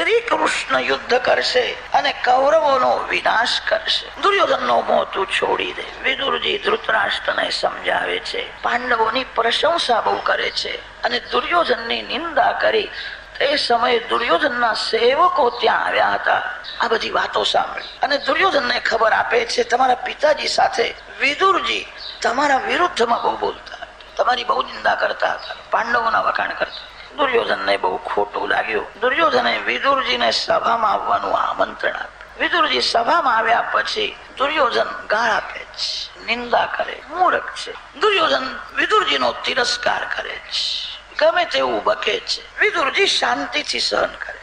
શ્રી કૃષ્ણ યુદ્ધ કરશે અને કૌરવોનો વિનાશ કરશે. દુર્યોધનનો મોહ તું છોડી દે. વિદુરજી ધૃતરાષ્ટ્રને સમજાવે છે. પાંડવોની પ્રશંસા બહુ કરે છે અને દુર્યોધનની નિંદા કરી. એ સમયે દુર્યોધનના સેવકો ત્યાં આવ્યા હતા. આ બધી વાતો સાંભળી. અને દુર્યોધનને ખબર આપે છે તમારા પિતાજી સાથે વિદુરજી તમારા વિરુદ્ધમાં બહુ બોલતા તમારી બહુ નિંદા કરતા હતા. પાંડવોના વખાણ કરતા દુર્યોધનને બહુ ખોટું લાગ્યું. દુર્યોધને વિદુરજીને સભામાં આવવાનું આમંત્રણ આપ્યું. વિદુરજી સભામાં આવ્યા પછી દુર્યોધન ગાળ આપે છે, નિંદા કરે, મૂર્ખ છે. દુર્યોધન વિદુરજીનો તિરસ્કાર કરે છે. ગમે તેવું બકે છે. વિદુરજી શાંતિથી સહન કરે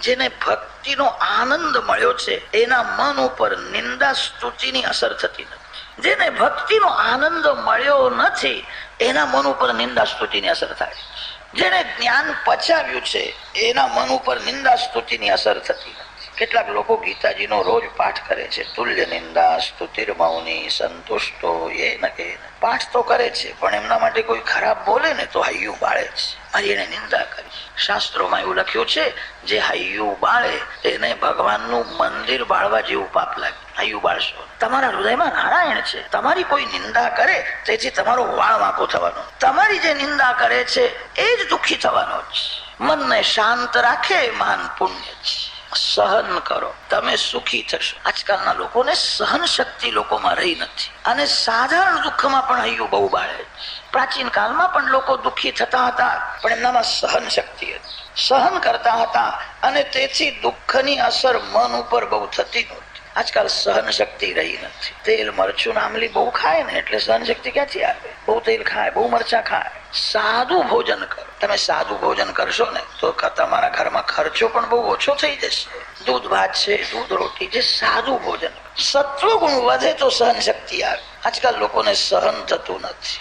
જેને ભક્તિનો આનંદ મળ્યો છે, એના મન ઉપર નિંદા સ્તુતિની અસર થતી નથી. જેને ભક્તિનો આનંદ મળ્યો નથી, એના મન ઉપર નિંદા સ્તુતિની અસર થાય છે. જેને જ્ઞાન પચાવ્યું છે, એના મન ઉપર નિંદા સ્તુતિની અસર થતી કેટલાક લોકો ગીતાજીનો રોજ પાઠ કરે છે, તુલ્ય નિંદા સ્તુતિર મૌની સંતુષ્ટો એ ન કે પાઠ તો કરે છે, પણ એમના માટે કોઈ ખરાબ બોલે ને તો હૈયું બાળે છે. મારી એને નિંદા કરી શાસ્ત્રોમાં એવું લખ્યું છે જે હૈયું બાળે એને ભગવાનનું મંદિર બાળવા જેવું પાપ લાગે હૈયું બાળશો તમારા હૃદયમાં નારાયણ છે. તમારી કોઈ નિંદા કરે, તેથી તમારો વાળ વાંકો થવાનો. તમારી જે નિંદા કરે છે, એ જ દુઃખી થવાનો છે મનને શાંત રાખે, માન પુણ્ય છે સહન કરો. તમે સુખી થશો. આજકાલના લોકોને સહન શક્તિ લોકોમાં રહી નથી. અને સાધારણ દુઃખમાં પણ હૈયું બહુ બાળે પ્રાચીન કાળમાં પણ લોકો દુઃખી થતા હતા, પણ એમનામાં સહન શક્તિ હતી સહન કરતા હતા અને તેથી દુઃખની અસર મન ઉપર બહુ થતી નહોતી. આજકાલ સહન શક્તિ રહી નથી. તેલ, મરચું આમલી બહુ ખાય ને એટલે સહન શક્તિ ક્યાંથી આવે? બહુ તેલ ખાય, બહુ મરચા ખાય. સાદું ભોજન કરો. તમે સાદું ભોજન કરશો ને તો તમારા ઘરમાં ખર્ચો પણ બહુ ઓછો થઈ જશે. દૂધ ભાત છે, દૂધ રોટી છે, સાદું ભોજન સત્વ ગુણ વધે તો સહન શક્તિ આવે. આજકાલ લોકોને સહન થતું નથી.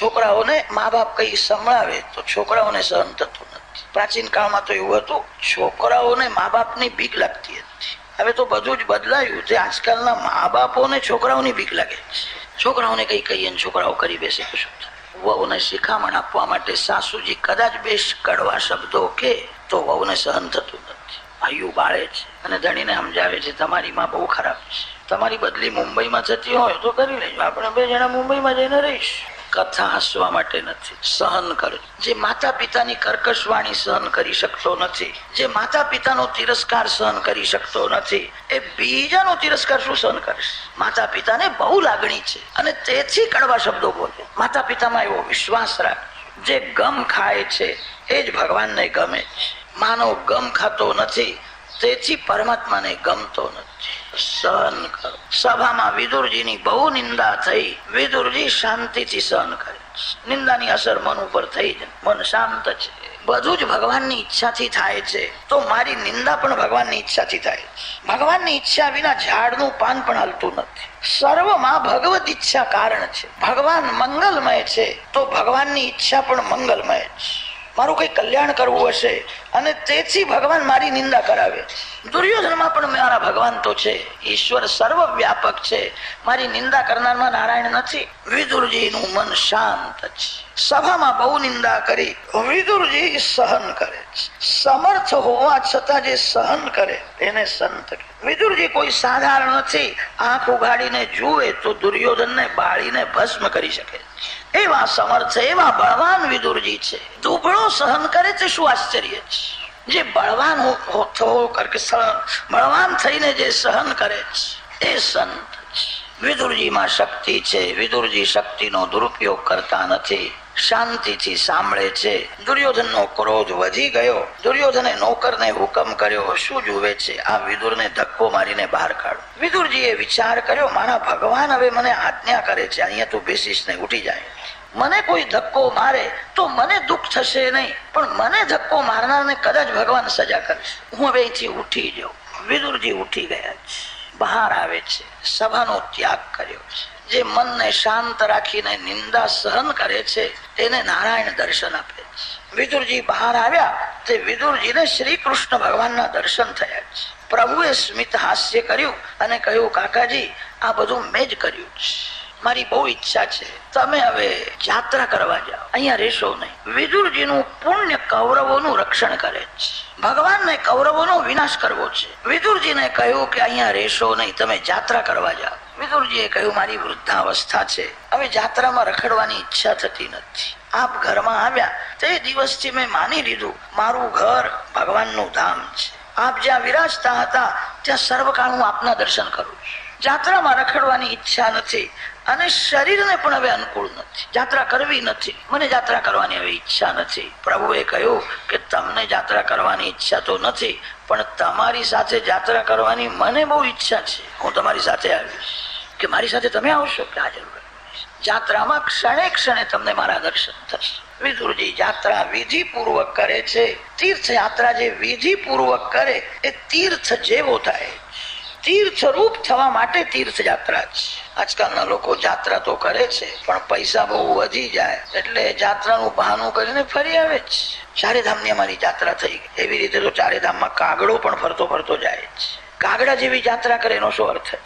છોકરાઓને મા બાપ કઈ સંભળાવે તો છોકરાઓને સહન થતું પ્રાચીન કાળમાં તો એવું હતું, છોકરાઓને મા બાપની બીક લાગતી હતી. હવે તો બધું જ બદલાયું તે આજકાલના મા બાપોને છોકરાઓની બીક લાગે છે. છોકરાઓને કઈ કહીએ ને છોકરાઓ કરી બેસે તો શું વહુને શિખામણ આપવા માટે સાસુજી કદાચ બેસ કડવા શબ્દો કે તો વહુને સહન થતું નથી. ભાઈઓ બાળે છે અને ધણીને સમજાવે છે, તમારી માં બહુ ખરાબ છે. તમારી બદલી મુંબઈમાં થતી હોય તો કરી લેજો. આપણે બે જણા મુંબઈમાં જઈને રહીશું. કથા હસવા માટે નથી, સહન કરે. જે માતા પિતાની કર્કશ વાણી સહન કરી શકતો નથી, જે માતા પિતાનો તિરસ્કાર સહન કરી શકતો નથી, એ બીજાનો તિરસ્કાર શું સહન કરશે? માતા પિતાને બહુ લાગણી છે અને તેથી કડવા શબ્દો બોલે. માતા પિતામાં એવો વિશ્વાસ રાખ જે ગમ ખાય છે, એ જ ભગવાનને ગમે છે. માનવ ગમ ખાતો નથી તેથી પરમાત્માને ગમતો નથી. સહન કરો. સભામાં વિદુરજીની બહુ નિંદા થઈ. વિદુરજી શાંતિથી સહન કરે નિંદાની અસર મન ઉપર થઈ જાય મન શાંત છે. બધું જ ભગવાનની ઈચ્છાથી થાય છે. તો મારી નિંદા પણ ભગવાનની ઈચ્છાથી થાય ભગવાનની ઈચ્છા વિના ઝાડનું પાન પણ હલતું નથી. સર્વમાં ભગવત ઈચ્છા કારણ છે. ભગવાન મંગલમય છે. તો ભગવાનની ઈચ્છા પણ મંગલમય છે મારું કઈ કલ્યાણ કરવું હશે? અને તેથી ભગવાન મારી નિંદા કરાવે. દુર્યોધનમાં પણ મારા ભગવાન તો છે. ઈશ્વર સર્વ વ્યાપક છે. મારી નિંદા કરનારમાં નારાયણ નથી. વિદુરજીનું મન શાંત છે. સભામાં બહુ નિંદા કરી વિદુરજી સહન કરે છે. સમર્થ હોવા છતાં જે સહન કરે એને સંત. વિદુરજી કોઈ સાધારણ નથી. આંખ ઉઘાડીને જુએ તો દુર્યોધનને બાળીને ભસ્મ કરી શકે છે. એવા સમર્થ, એવા બળવાન વિદુરજી છે. દુબળો સહન કરે છે શું આશ્ચર્ય છે? જે બળવાન કરકે સહન- બળવાન થઈને જે સહન કરે છે, એ સંત વિદુરજીમાં શક્તિ છે, વિદુરજી શક્તિનો દુરુપયોગ કરતા નથી. શાંતિથી સાંભળે છે. દુર્યોધનનો ક્રોધ વધી ગયો. દુર્યોધને નોકરને હુકમ કર્યો, શું જુએ છે? આ વિદુરને ધક્કો મારીને બહાર કાઢો. વિદુરજીએ વિચાર કર્યો, મારા ભગવાન હવે મને આજ્ઞા કરે છે, અહીંયા તું બેસીશ ને ઉઠી જાય. મને કોઈ ધક્કો મારે તો મને દુઃખ થશે નહીં. પણ મને ધક્કો મારનારને કદાચ ભગવાન સજા કરશે. હું હવે અહીંથી ઉઠી જાઉં. વિદુરજી ઉઠી ગયા છે. બહાર આવે છે. સભાનો ત્યાગ કર્યો છે. જે મનને શાંત રાખીને નિંદા સહન કરે છે, તેને નારાયણ દર્શન આપે છે. વિદુરજી બહાર આવ્યા તે વિદુરજીને શ્રી કૃષ્ણ ભગવાનના દર્શન થયા છે. પ્રભુએ સ્મિત હાસ્ય કર્યું અને કહ્યું, કાકાજી, આ બધું મેં જ કર્યું છે. મારી બહુ ઈચ્છા છે. તમે હવે યાત્રા કરવા જાઓ. અહીંયા રહેશો નહીં. વિદુરજીનું પુણ્ય કૌરવોનું રક્ષણ કરે છે. ભગવાનને કૌરવોનો વિનાશ કરવો છે. વિદુરજીને કહ્યું કે અહીંયા રહેશો નહીં, તમે યાત્રા કરવા જાઓ. વિદુરજીએ કહ્યું, મારી વૃદ્ધાવસ્થા છે. હવે યાત્રામાં રખડવાની ઈચ્છા થતી નથી. આપ ઘરમાં આવ્યા. તે દિવસથી મેં માની લીધું, મારું ઘર ભગવાનનું ધામ છે. આપ જ્યાં વિરાજતા હતા, ત્યાં સર્વકાળ હું આપના દર્શન કરું છું. યાત્રામાં રખડવાની ઈચ્છા નથી અને શરીરને પણ હવે અનુકૂળ નથી. જાત્રા કરવી નથી. મને જાત્રા કરવાની હવે ઈચ્છા નથી. પ્રભુએ કહ્યું કે તમને જાત્રા કરવાની ઈચ્છા તો નથી, પણ તમારી સાથે જાત્રા કરવાની મને બહુ ઈચ્છા છે. હું તમારી સાથે આવીશ. કે મારી સાથે તમે આવશો? કે હાજર જાત્રામાં ક્ષણે ક્ષણે તમને મારા દર્શન થશે. વિદુરજી, જાત્રા વિધિ પૂર્વક કરે છે. તીર્થ યાત્રા જે વિધિ પૂર્વક કરે, એ તીર્થ જેવો થાય. તીર્થ રૂપ થવા માટે તીર્થ યાત્રા છે આજકાલના લોકો જાત્રા તો કરે છે, પણ પૈસા બહુ વધી જાય. એટલે જાત્રાનું બહાનું કરીને ફરી આવે છે ચારેધામની અમારી જાત્રા થઈ ગઈ. એવી રીતે તો ચારેધામમાં કાગડો પણ ફરતો ફરતો જાય છે કાગડા જેવી જાત્રા કરે એનો શું અર્થ છે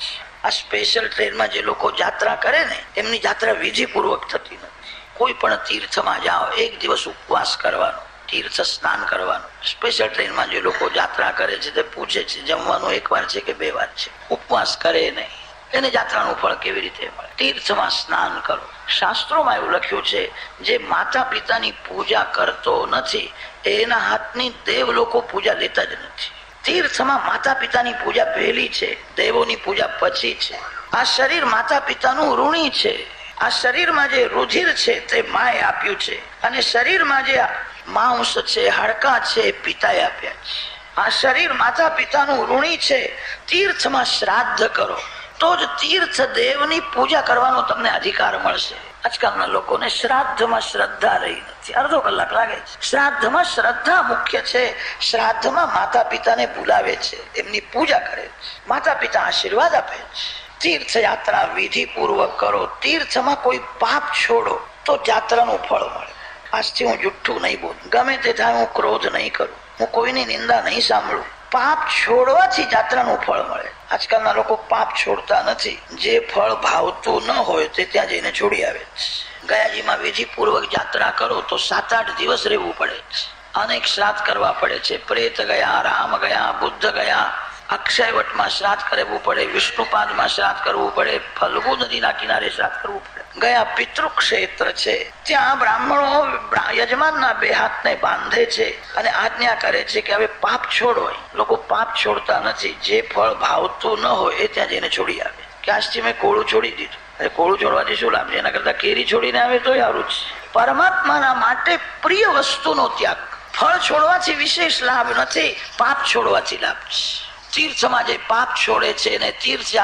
આ સ્પેશિયલ ટ્રેનમાં જે લોકો જાત્રા કરે ને, એમની જાત્રા વિધિપૂર્વક થતી નથી. કોઈ પણ તીર્થમાં જાઓ, એક દિવસ ઉપવાસ કરવાનો. તીર્થ સ્નાન કરવાનું. સ્પેશિયલ ટ્રેનમાં જે લોકો યાત્રા કરે છે, તે પૂછે છે, જમવાનું એક વાર છે કે બે વાર છે? ઉપવાસ કરે નહીં. એને યાત્રાનું ફળ કેવી રીતે મળે? તીર્થમાં સ્નાન કરો. શાસ્ત્રોમાં એવું લખ્યું છે, જે માતા પિતાની પૂજા કરતો નથી, એના હાથની દેવ લોકો પૂજા લેતા જ નથી. તીર્થમાં માતા પિતાની પૂજા પહેલી છે, દેવોની પૂજા પછી છે. આ શરીર માતા પિતાનું ઋણી છે. આ શરીરમાં જે રુધિર છે, તે માએ આપ્યું છે. અને શરીરમાં જે માંસ છે, હાડકા છે, પિતાએ આપ્યા છે. આ શરીર માતા પિતાનું ઋણી છે. તીર્થમાં શ્રાદ્ધ કરો. તો જ તીર્થ દેવની પૂજા કરવાનો તમને અધિકાર મળશે. આજકાલના લોકોને શ્રાદ્ધમાં શ્રદ્ધા રહી નથી. અડધો કલાક લાગે છે. શ્રાદ્ધમાં શ્રદ્ધા મુખ્ય છે. શ્રાદ્ધમાં માતા પિતાને બોલાવે છે. એમની પૂજા કરે છે. માતા પિતા આશીર્વાદ આપે છે. તીર્થયાત્રા વિધિપૂર્વક કરો. તીર્થમાં કોઈ પાપ છોડો તો યાત્રાનું ફળ મળે. આજથી હું જુઠ્ઠું નહીં બોલું. ગમે તે થાય હું ક્રોધ નહીં કરું. હું કોઈની નિંદા નહીં સાંભળું. પાપ છોડવાથી જાત્રાનું ફળ મળે. આજકાલના લોકો પાપ છોડતા નથી. જે ફળ ભાવતું ન હોય તે ત્યાં જઈને છોડી આવે છે. ગયાજીમાં વિધિપૂર્વક જાત્રા કરો તો સાત આઠ દિવસ રહેવું પડે છે. અનેક શ્રાદ્ધ કરવા પડે છે. પ્રેત ગયા, રામ ગયા, બુદ્ધ ગયા. અક્ષયવટમાં શ્રાદ્ધ કરવું પડે, વિષ્ણુપાદમાં શ્રાદ્ધ કરવું પડે, ફલગુ નદીના કિનારે શ્રાદ્ધ કરવું પડે. ગયા પિતૃ ક્ષેત્ર છે. ત્યાં બ્રાહ્મણો યજમાનના બે હાથને બાંધે છે અને આજ્ઞા કરે છે કે હવે પાપ છોડો લોકો પાપ છોડતા નથી. જે ફળ ભાવતું ન હોય એ ત્યાં જઈને છોડી આવે. કે આજથી મેં કોળું છોડી દીધું? અરે કોળું છોડવાથી શું લાભ છે? એના કરતા કેરી છોડીને આવે તો સારું છે. પરમાત્માના માટે પ્રિય વસ્તુનો ત્યાગ. ફળ છોડવાથી વિશેષ લાભ નથી, પાપ છોડવાથી લાભ છે. તીર્થમાં જે પાપ છોડે છે એને તીર્થ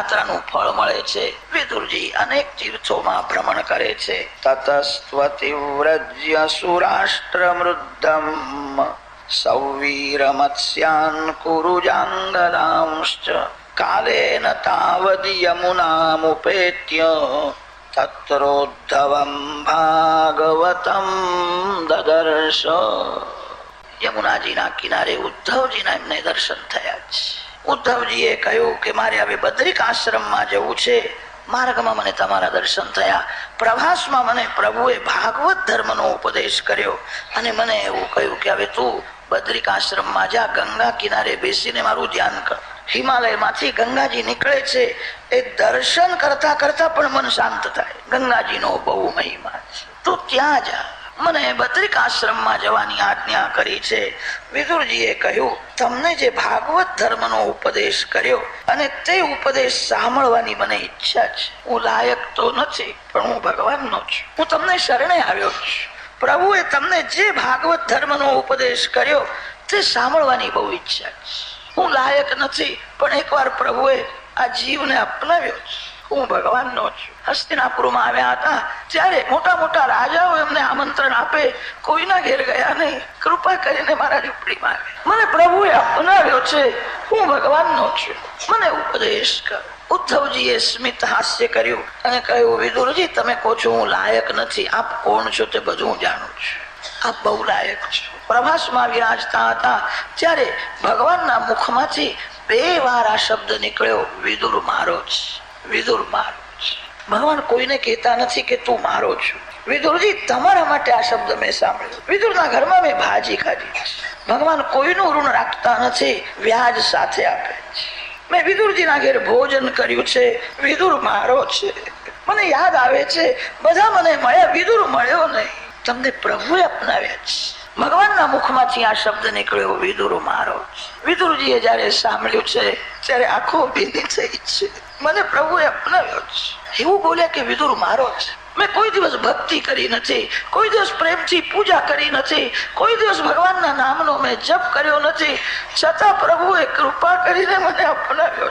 ફળ મળે છે, વિદુરજી અનેક તીર્થોમાં ભ્રમણ કરે છે. તતસ્વતિ વ્રજ્ય સુરાષ્ટ્ર મૃદ્ધમ સૌવીરમત્સ્યાન કુરુજાંગદાંશ્ચ કાલેન તાવદ યમુનામુપેત્ય તત્રોદ્ધવમ ભાગવતમ દદર્શ. યમુનાજીના કિનારે ઉદ્ધવજીના એમને દર્શન થયા છે ઉદ્ધવજીએ કહ્યું કે મારે હવે બદ્રિક આશ્રમમાં જવું છે. માર્ગમાં મને તમારા દર્શન થયા. પ્રવાસમાં મને પ્રભુએ ભાગવત ધર્મનો ઉપદેશ કર્યો. અને મને એવું કહ્યું કે હવે તું બદ્રિક આશ્રમમાં જા, ગંગા કિનારે બેસીને મારું ધ્યાન કર. હિમાલયમાંથી ગંગાજી નીકળે છે. એ દર્શન કરતા કરતા પણ મન શાંત થાય. ગંગાજીનો બહુ મહિમા છે. તું ત્યાં જા. મને બદ્રિક આશ્રમમાં જવાની આજ્ઞા કરી છે. વિદુરજીએ કહ્યું, તમને જે ભાગવત ધર્મનો ઉપદેશ કર્યો અને તે ઉપદેશ સાંભળવાની મને ઈચ્છા છે. હું લાયક તો નથી, પણ હું ભગવાનનો છું. હું તમને શરણે આવ્યો છું. પ્રભુએ તમને જે ભાગવત ધર્મનો ઉપદેશ કર્યો, તે સાંભળવાની બહુ ઈચ્છા છે. હું લાયક નથી, પણ એકવાર પ્રભુએ આ જીવને અપનાવ્યો છે. હું ભગવાનનો છું. હસ્તિનાપુરમાં આવ્યા હતા. જ્યારે મોટા મોટા રાજાઓ એમને આમંત્રણ આપે, કોઈના ઘેર ગયા નહીં. કૃપા કરીને મારા ઝૂંપડીમાં આવે. મને પ્રભુએ અપનાવ્યો છે. હું ભગવાનનો છું. મને ઉપદેશ કર. ઉદ્ધવજીએ સ્મિત હાસ્ય કર્યું અને કહ્યું, વિદુરજી, તમે કહો છો હું લાયક નથી. આપ કોણ છો તે બધું હું જાણું છું. આપ બહુ લાયક છો. પ્રભાસમાં વિરાજતા હતા. ત્યારે ભગવાનના મુખમાંથી બે વાર આ શબ્દ નીકળ્યો, વિદુર મારો છે. વિદુર મારો છે. ભગવાન કોઈને કહેતા નથી કે તું મારો છું. વિદુરજી, તમારા માટે આ શબ્દ મેં સાંભળ્યો. વિદુરના ઘરમાં મેં ભાજી ખાધી. ભગવાન કોઈનું ઋણ રાખતા નથી, વ્યાજ સાથે આપે છે. મેં વિદુરજીના ઘેર ભોજન કર્યું છે. વિદુર મારો છે. મને યાદ આવે છે, બધા મને મળ્યા, વિદુર મળ્યો નહીં. તમને પ્રભુએ અપનાવ્યા છે. ભગવાનના મુખમાંથી આ શબ્દ નીકળ્યો વિદુર મારો. વિદુરજીએ જયારે સાંભળ્યું છે, ત્યારે આખો ભીની થઈ છે. મને પ્રભુએ અપનાવ્યો છે. એવું બોલ્યા કે વિદુર મારો છે. મેં કોઈ દિવસ ભક્તિ કરી નથી, કોઈ દિવસ પ્રેમથી પૂજા કરી નથી, કોઈ દિવસ ભગવાનના નામનો મેં જપ કર્યો નથી. છતાં પ્રભુએ કૃપા કરીને મને અપનાવ્યો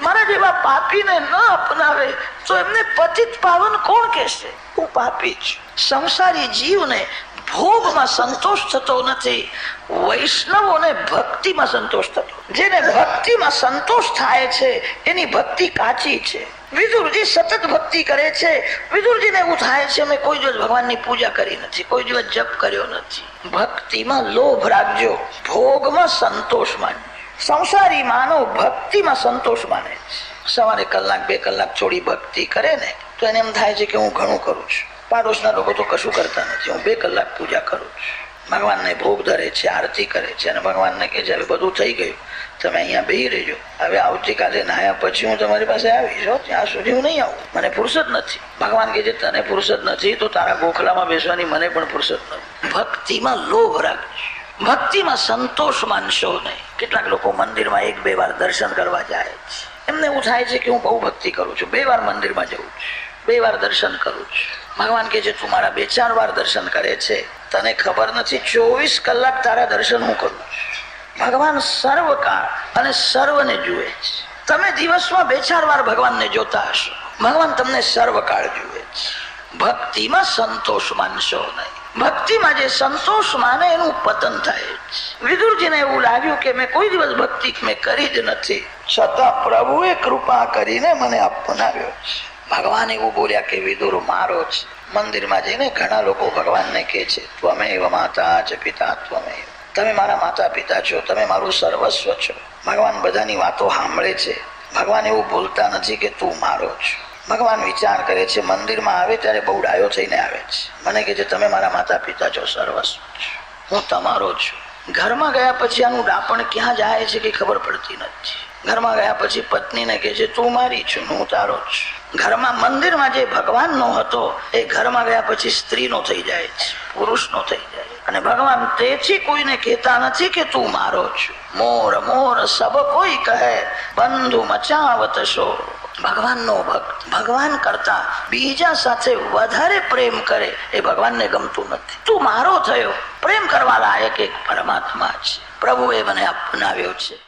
મારા જેવા પાપીને ન અપનાવે, તો એમને પતિત પાવન કોણ કહેશે? હું પાપી છું. સંસારી જીવને ભોગમાં સંતોષ થતો નથી. વૈષ્ણવોને ભક્તિમાં સંતોષ થતો જેને ભક્તિમાં સંતોષ થાય છે, એની ભક્તિ કાચી છે. વિદુરજી સતત ભક્તિ કરે છે. વિદુરજીને એવું થાય છે મેં કોઈ દિવસ ભગવાનની પૂજા કરી નથી, કોઈ દિવસ જપ કર્યો નથી. ભક્તિમાં લોભ રાખજો. ભોગમાં સંતોષ માનજો. સંસારી માનવ ભક્તિમાં સંતોષ માને છે. સવારે કલાક, બે કલાક થોડી ભક્તિ કરે ને, તો એને એમ થાય છે કે હું ઘણું કરું છું. પાડોશના લોકો તો કશું કરતા નથી. હું બે કલાક પૂજા કરું છું. ભગવાનને ભોગ ધરે છે, આરતી કરે છે અને ભગવાનને કહે છે, હવે બધું થઈ ગયું. તમે અહીંયા બેહી રહેજો. હવે આવતીકાલે નાયા પછી હું તમારી પાસે આવીશ. હો. ત્યાં સુધી હું નહીં આવું. મને ફુરસદ નથી. ભગવાન કહે છે, તને ફુરસદ નથી તો તારા ગોખલામાં બેસવાની મને પણ ફુરસદ નથી. ભક્તિમાં લોભ રાખજો. ભક્તિમાં સંતોષ માનશો નહીં. કેટલાક લોકો મંદિરમાં એક બે વાર દર્શન કરવા જાય છે. એમને એવું થાય છે કે હું બહુ ભક્તિ કરું છું. બે વાર મંદિરમાં જઉં છું. બે વાર દર્શન કરું છું. ભગવાન કે છે, તું મારા બે ચાર વાર દર્શન કરે છે. તને ખબર નથી, ચોવીસ કલાક તારા દર્શન હું કરું છું. ભગવાન સર્વકાળ અને સર્વને જુએ છે. તમે દિવસમાં બે ચાર વાર ભગવાનને જોતા હશો. ભગવાન તમને સર્વકાળ જુએ છે. ભક્તિમાં સંતોષ માનશો નહીં. ભક્તિમાં જે સંતોષ માને એનું પતન થાય વિદુરજીને એવું લાગ્યું કે મેં કોઈ દિવસ ભક્તિ મેં કરી જ નથી. છતાં પ્રભુએ કૃપા કરીને મને અપનાવ્યો છે. ભગવાન એવું બોલ્યા કે, વિદુર, મારો જ મંદિરમાં જઈને ઘણા લોકો ભગવાનને કહે છે, ત્વમેવ માતા જ પિતા, ત્વમેવ. તમે મારા માતા પિતા છો, તમે મારું સર્વસ્વ છો. ભગવાન બધાની વાતો સાંભળે છે. ભગવાન એવું બોલતા નથી કે, તું મારો છો ભગવાન વિચાર કરે છે, મંદિરમાં આવે ત્યારે બહુ ડાયો થઈને આવે છે. મને કહે છે, તમે મારા માતા પિતા છો, સર્વસ્વ છો. હું તમારો છું. ઘરમાં ગયા પછી આનું ડાપણ ક્યાં જાય છે કે ખબર પડતી નથી. ઘરમાં ગયા પછી પત્નીને કહે છે, તું મારી છું, હું તારો છું. ઘરમાં મંદિરમાં જે ભગવાનનો હતો, એ ઘરમાં ગયા પછી સ્ત્રીનો થઈ જાય છે, પુરુષનો થઈ જાય અને ભગવાન તેથી કોઈને કહેતા નથી કે તું મારો છું. મોર મોર, સબ કોઈ કહે, બંધુ મચાવત શો. ભગવાનનો ભક્ત, ભગવાન કરતા બીજા સાથે વધારે પ્રેમ કરે, એ ભગવાનને ગમતું નથી. તું મારો થયો. પ્રેમ કરવા લાયક એક પરમાત્મા છે. પ્રભુએ મને અપનાવ્યો છે.